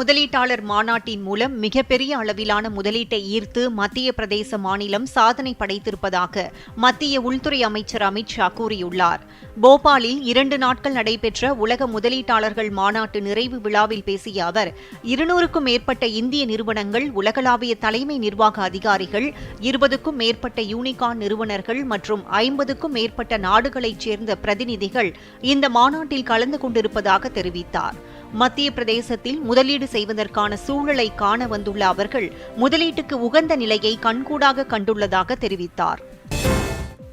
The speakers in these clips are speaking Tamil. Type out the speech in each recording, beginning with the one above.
முதலீட்டாளர் மாநாட்டின் மூலம் மிகப்பெரிய அளவிலான முதலீட்டை ஈர்த்து மத்திய பிரதேச மாநிலம் சாதனை படைத்திருப்பதாக மத்திய உள்துறை அமைச்சர் அமித் ஷா கூறியுள்ளார். போபாலில் இரண்டு நாட்கள் நடைபெற்ற உலக முதலீட்டாளர்கள் மாநாட்டு நிறைவு விழாவில் பேசிய அவர் இருநூறுக்கும் மேற்பட்ட இந்திய நிறுவனங்கள் உலகளாவிய தலைமை நிர்வாக அதிகாரிகள் இருபதுக்கும் மேற்பட்ட யூனிகான் நிறுவனர்கள் மற்றும் ஐம்பதுக்கும் மேற்பட்ட நாடுகளைச் சேர்ந்த பிரதிநிதிகள் இந்த மாநாட்டில் கலந்து கொண்டிருப்பதாக தெரிவித்தார். மத்திய பிரதேசத்தில் முதலீடு செய்வதற்கான சூழலை காண வந்துள்ள அவர்கள் முதலீட்டுக்கு உகந்த நிலையை கண்கூடாக கண்டுள்ளதாக தெரிவித்தார்.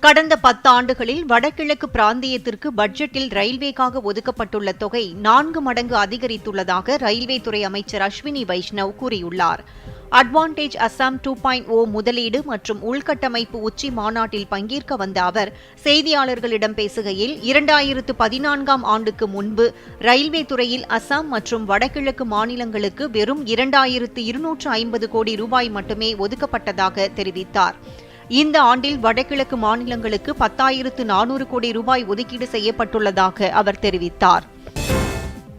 கடந்த பத்தாண்டுகளில் வடகிழக்கு பிராந்தியத்திற்கு பட்ஜெட்டில் ரயில்வேக்காக ஒதுக்கப்பட்டுள்ள தொகை நான்கு மடங்கு அதிகரித்துள்ளதாக ரயில்வே துறை அமைச்சர் அஸ்வினி வைஷ்ணவ் கூறியுள்ளார். Advantage Assam two point O முதலீடு மற்றும் உள்கட்டமைப்பு உச்சி மாநாட்டில் பங்கேற்க வந்த அவர் செய்தியாளர்களிடம் பேசுகையில் இரண்டாயிரத்து பதினான்காம் ஆண்டுக்கு முன்பு ரயில்வே துறையில் அசாம் மற்றும் வடகிழக்கு மாநிலங்களுக்கு வெறும் இரண்டாயிரத்து இருநூற்று ஐம்பது கோடி ரூபாய் மட்டுமே ஒதுக்கப்பட்டதாக தெரிவித்தார். இந்த ஆண்டில் வடகிழக்கு மாநிலங்களுக்கு பத்தாயிரத்து நானூறு கோடி ரூபாய் ஒதுக்கீடு செய்யப்பட்டுள்ளதாக அவர் தெரிவித்தார்.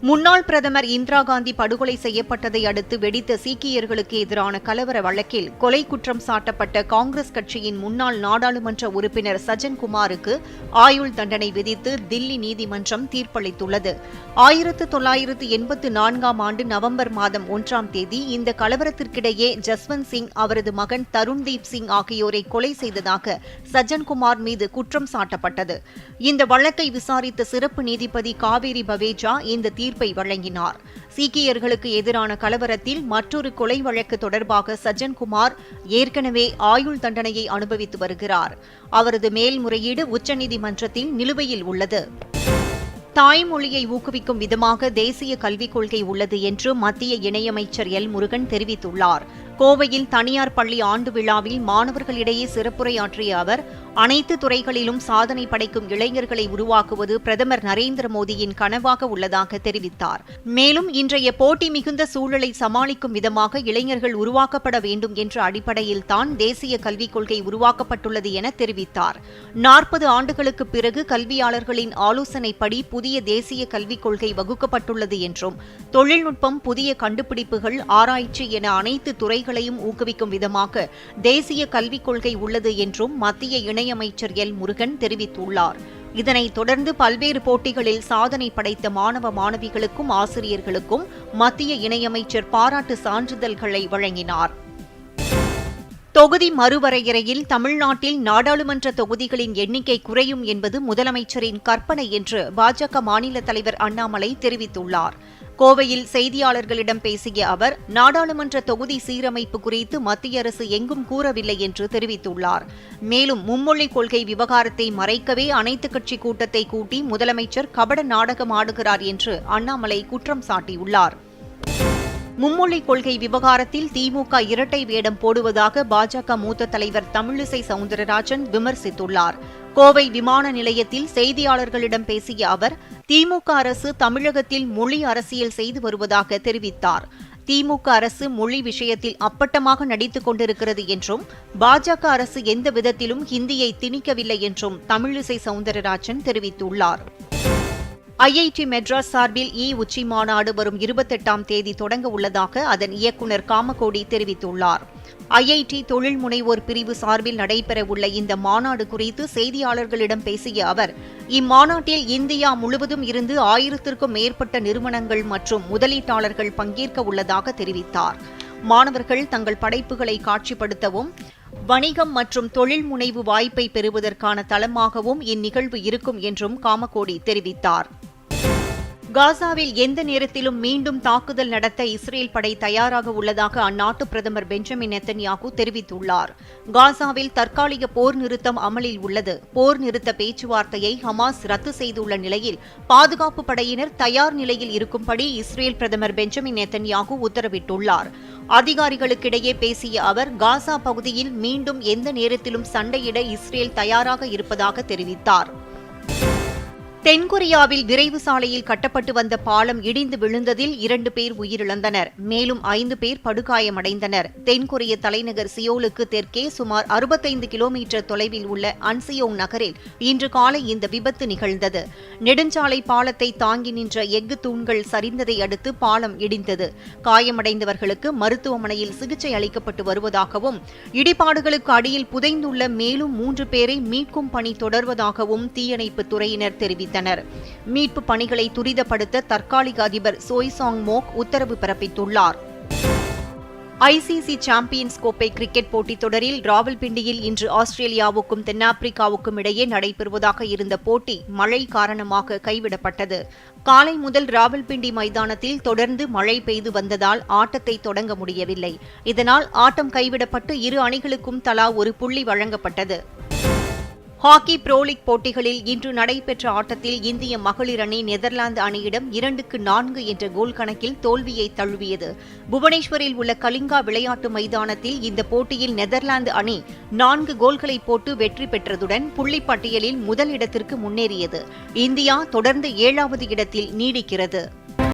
முன்னாள் பிரதமர் இந்திரா காந்தி படுகொலை செய்யப்பட்டதை அடுத்து வெடித்த சீக்கியர்களுக்கு எதிரான கலவர வழக்கில் கொலை குற்றம் சாட்டப்பட்ட காங்கிரஸ் கட்சியின் முன்னாள் நாடாளுமன்ற உறுப்பினர் சஜன் குமாருக்கு ஆயுள் தண்டனை விதித்து தில்லி நீதிமன்றம் தீர்ப்பளித்துள்ளது. ஆயிரத்து தொள்ளாயிரத்து எண்பத்து நான்காம் ஆண்டு நவம்பர் மாதம் ஒன்றாம் தேதி இந்த கலவரத்திற்கிடையே ஜஸ்வந்த் சிங் அவரது மகன் தருண்தீப் சிங் ஆகியோரை கொலை செய்ததாக சஜன்குமார் மீது குற்றம் சாட்டப்பட்டது. இந்த வழக்கை விசாரித்த சிறப்பு நீதிபதி காவேரி பவேஜா இந்த தீர்ப்பை வழங்கினார். சீக்கியர்களுக்கு எதிரான கலவரத்தில் மற்றொரு கொலை வழக்கு தொடர்பாக சஜ்ஜன்குமார் ஏற்கனவே ஆயுள் தண்டனையை அனுபவித்து வருகிறார். அவரது மேல்முறையீடு உச்சநீதிமன்றத்தில் நிலுவையில் உள்ளது. தாய்மொழியை ஊக்குவிக்கும் விதமாக தேசிய கல்விக் கொள்கை உள்ளது என்று மத்திய இணையமைச்சர் எல் முருகன் தெரிவித்துள்ளார். கோவையில் தனியார் பள்ளி ஆண்டு விழாவில் மாணவர்களிடையே சிறப்புரையாற்றிய அவர் அனைத்து துறைகளிலும் சாதனை படைக்கும் இளைஞர்களை உருவாக்குவது பிரதமர் நரேந்திர மோடியின் கனவாக உள்ளதாக தெரிவித்தார். மேலும் இன்றைய போட்டி மிகுந்த சூழலை சமாளிக்கும் விதமாக இளைஞர்கள் உருவாக்கப்பட வேண்டும் என்ற அடிப்படையில் தான் தேசிய கல்விக் கொள்கை உருவாக்கப்பட்டுள்ளது என தெரிவித்தார். நாற்பது ஆண்டுகளுக்கு பிறகு கல்வியாளர்களின் ஆலோசனைப்படி புதிய தேசிய கல்விக் கொள்கை வகுக்கப்பட்டுள்ளது என்றும் தொழில்நுட்பம் புதிய கண்டுபிடிப்புகள் ஆராய்ச்சி என அனைத்து துறைகளையும் ஊக்குவிக்கும் விதமாக தேசிய கல்விக் கொள்கை உள்ளது என்றும் மத்திய இணையமைச்சர் எல். முருகன் தெரிவித்துள்ளார். இதனைத் தொடர்ந்து பல்வேறு போட்டிகளில் சாதனை படைத்த மாணவ மாணவிகளுக்கும் ஆசிரியர்களுக்கும் மத்திய இணையமைச்சர் பாராட்டு சான்றிதழ்களை வழங்கினார். தொகுதி மறுவரையறையில் தமிழ்நாட்டில் நாடாளுமன்ற தொகுதிகளின் எண்ணிக்கை குறையும் என்பது முதலமைச்சரின் கற்பனை என்று பாஜக மாநில தலைவர் அண்ணாமலை தெரிவித்துள்ளார். கோவையில் செய்தியாளர்களிடம் பேசிய அவர் நாடாளுமன்ற தொகுதி சீரமைப்பு குறித்து மத்திய அரசு எங்கும் கூறவில்லை என்று தெரிவித்துள்ளார். மேலும் மும்மொழி கொள்கை விவகாரத்தை மறைக்கவே அனைத்துக் கட்சி கூட்டத்தை கூட்டி முதலமைச்சர் கபட நாடகம் ஆடுகிறார் என்று அண்ணாமலை குற்றம் சாட்டியுள்ளார். மும்மொழி கொள்கை விவகாரத்தில் திமுக இரட்டை வேடம் போடுவதாக பாஜக மூத்த தலைவர் தமிழிசை சவுந்தரராஜன் விமர்சித்துள்ளார். கோவை விமான நிலையத்தில் செய்தியாளர்களிடம் பேசிய அவர் திமுக அரசு தமிழகத்தில் மொழி அரசியல் செய்து வருவதாக தெரிவித்தார். திமுக அரசு மொழி விஷயத்தில் அப்பட்டமாக நடித்துக் கொண்டிருக்கிறது என்றும் பாஜக அரசு எந்த விதத்திலும் ஹிந்தியை திணிக்கவில்லை என்றும் தமிழிசை சவுந்தரராஜன் தெரிவித்துள்ளார். ஐஐடி மெட்ராஸ் சார்பில் இ உச்சி மாநாடு வரும் இருபத்தெட்டாம் தேதி தொடங்க உள்ளதாக அதன் இயக்குநர் காமகோடி தெரிவித்துள்ளார். ஐஐடி தொழில் முனைவோர் பிரிவு சார்பில் நடைபெறவுள்ள இந்த மாநாடு குறித்து செய்தியாளர்களிடம் பேசிய அவர் இம்மாநாட்டில் இந்தியா முழுவதும் இருந்து ஆயிரத்திற்கும் மேற்பட்ட நிறுவனங்கள் மற்றும் முதலீட்டாளர்கள் பங்கேற்க உள்ளதாக தெரிவித்தார். மாணவர்கள் தங்கள் படைப்புகளை காட்சிப்படுத்தவும் வணிகம் மற்றும் தொழில் முனைவு வாய்ப்பை பெறுவதற்கான தளமாகவும் இந்நிகழ்வு இருக்கும் என்றும் காமகோடி தெரிவித்தார். காசாவில் எந்த நேரத்திலும் மீண்டும் தாக்குதல் நடத்த இஸ்ரேல் படை தயாராக உள்ளதாக அந்நாட்டு பிரதமர் பெஞ்சமின் நெத்தன்யாகு தெரிவித்துள்ளார். காசாவில் தற்காலிக போர் நிறுத்தம் அமலில் உள்ளது. போர் நிறுத்த பேச்சுவார்த்தையை ஹமாஸ் ரத்து செய்துள்ள நிலையில் பாதுகாப்பு படையினர் தயார் நிலையில் இருக்கும்படி இஸ்ரேல் பிரதமர் பெஞ்சமின் நெத்தன்யாகு உத்தரவிட்டுள்ளார். அதிகாரிகளுக்கிடையே பேசிய அவர் காசா பகுதியில் மீண்டும் எந்த நேரத்திலும் சண்டையிட இஸ்ரேல் தயாராக இருப்பதாக தெரிவித்தார். தென்கொரியாவில் விரைவு சாலையில் கட்டப்பட்டு வந்த பாலம் இடிந்து விழுந்ததில் இரண்டு பேர் உயிரிழந்தனர். மேலும் ஐந்து பேர் படுகாயமடைந்தனர். தென்கொரிய தலைநகர் சியோலுக்கு தெற்கே சுமார் அறுபத்தைந்து கிலோமீட்டர் தொலைவில் உள்ள அன்சியோங் நகரில் இன்று காலை இந்த விபத்து நிகழ்ந்தது. நெடுஞ்சாலை பாலத்தை தாங்கி நின்ற எஃகு தூண்கள் சரிந்ததை அடுத்து பாலம் இடிந்தது. காயமடைந்தவர்களுக்கு மருத்துவமனையில் சிகிச்சை அளிக்கப்பட்டு வருவதாகவும் இடிபாடுகளுக்கு அடியில் புதைந்துள்ள மேலும் மூன்று பேரை மீட்கும் பணி தொடர்வதாகவும் தீயணைப்புத் துறையினர் தெரிவித்தனர். மீட்பு பணிகளை துரிதப்படுத்த தற்காலிக அதிபர் சோய்சாங் மோக் உத்தரவு பிறப்பித்துள்ளார். ஐசிசி சாம்பியன்ஸ் கோப்பை கிரிக்கெட் போட்டித் தொடரில் ராவல்பிண்டியில் இன்று ஆஸ்திரேலியாவுக்கும் தென்னாப்பிரிக்காவுக்கும் இடையே நடைபெறுவதாக இருந்த போட்டி மழை காரணமாக கைவிடப்பட்டது. காலை முதல் ராவல்பிண்டி மைதானத்தில் தொடர்ந்து மழை பெய்து வந்ததால் ஆட்டத்தை தொடங்க முடியவில்லை. இதனால் ஆட்டம் கைவிடப்பட்டு இரு அணிகளுக்கும் தலா ஒரு புள்ளி வழங்கப்பட்டது. ஹாக்கி ப்ரோ லீக் போட்டிகளில் இன்று நடைபெற்ற ஆட்டத்தில் இந்திய மகளிர் அணி நெதர்லாந்து அணியிடம் இரண்டுக்கு நான்கு என்ற கோல் கணக்கில் தோல்வியை தழுவியது. புவனேஸ்வரில் உள்ள கலிங்கா விளையாட்டு மைதானத்தில் இந்த போட்டியில் நெதர்லாந்து அணி நான்கு கோல்களை போட்டு வெற்றி பெற்றதுடன் புள்ளிப் பட்டியலில் முதல் இடத்திற்கு முன்னேறியது. இந்தியா தொடர்ந்து ஏழாவது இடத்தில் நீடிக்கிறது.